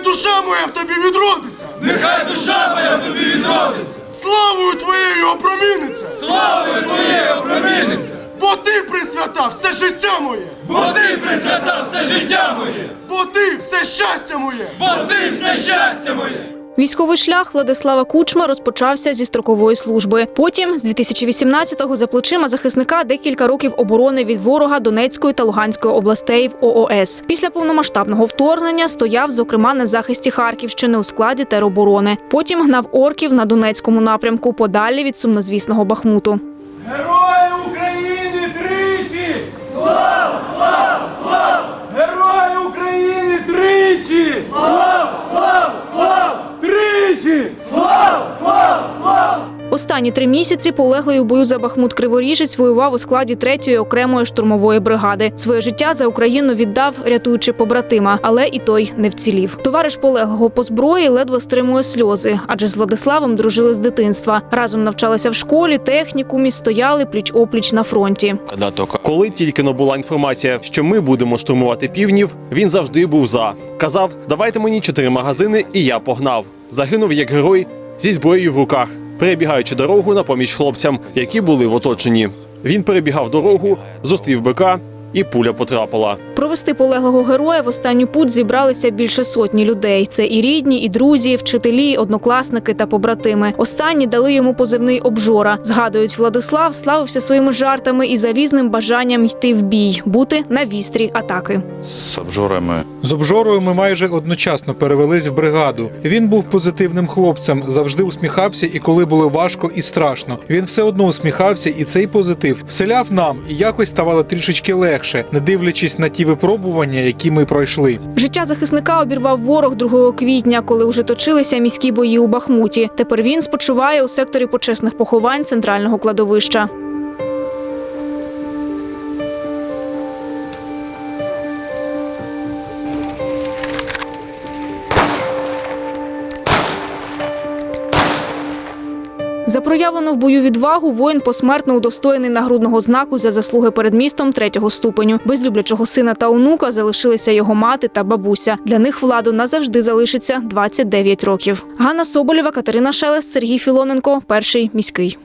Нехай душа моя в тобі відродиться, Нехай душа моя в тобі відродиться, славою твоєю опроміниться, славою твоєю опроміниться, бо ти присвята все життя моє, бо ти присвята все життя моє, бо ти все щастя моє. бо ти все щастя моє. Військовий шлях Владислава Кучма розпочався зі строкової служби. Потім, з 2018-го, за плечима захисника декілька років оборони від ворога Донецької та Луганської областей в ООС. Після повномасштабного вторгнення стояв, зокрема, на захисті Харківщини у складі тероборони. Потім гнав орків на Донецькому напрямку, подалі від сумнозвісного Бахмуту. Герої Останні три місяці полеглий у бою за Бахмут Криворіжець воював у складі третьої окремої штурмової бригади. Своє життя за Україну віддав, рятуючи побратима, але і той не вцілів. Товариш полеглого по зброї ледве стримує сльози, адже з Владиславом дружили з дитинства. Разом навчалися в школі, технікумі, стояли пліч опліч на фронті. Коли тільки но була інформація, що ми будемо штурмувати півнів, він завжди був за. Казав: давайте мені чотири магазини, і я погнав. Загинув як герой зі зброєю в руках, перебігаючи дорогу на поміч хлопцям, які були в оточенні. Він перебігав дорогу, зустрів бика, і пуля потрапила. Провести полеглого героя в останню путь зібралися більше сотні людей. Це і рідні, і друзі, вчителі, однокласники та побратими. Останні дали йому позивний обжора. Згадують, Владислав славився своїми жартами і залізним бажанням йти в бій, бути на вістрі атаки. з обжорами. З обжорою ми майже одночасно перевелись в бригаду. Він був позитивним хлопцем, завжди усміхався, і коли було важко і страшно. Він все одно усміхався, і цей позитив вселяв нам, і якось ставало трішечки легше, не дивлячись на ті випробування, які ми пройшли. Життя захисника обірвав ворог 2 квітня, коли вже точилися міські бої у Бахмуті. Тепер він спочиває у секторі почесних поховань центрального кладовища. За проявлену в бою відвагу воїн посмертно удостоєний нагрудного знаку за заслуги перед містом третього ступеню. Без люблячого сина та онука залишилися його мати та бабуся. Для них владу назавжди залишиться 29 років. Ганна Соболєва, Катерина Шелест, Сергій Філоненко, перший міський.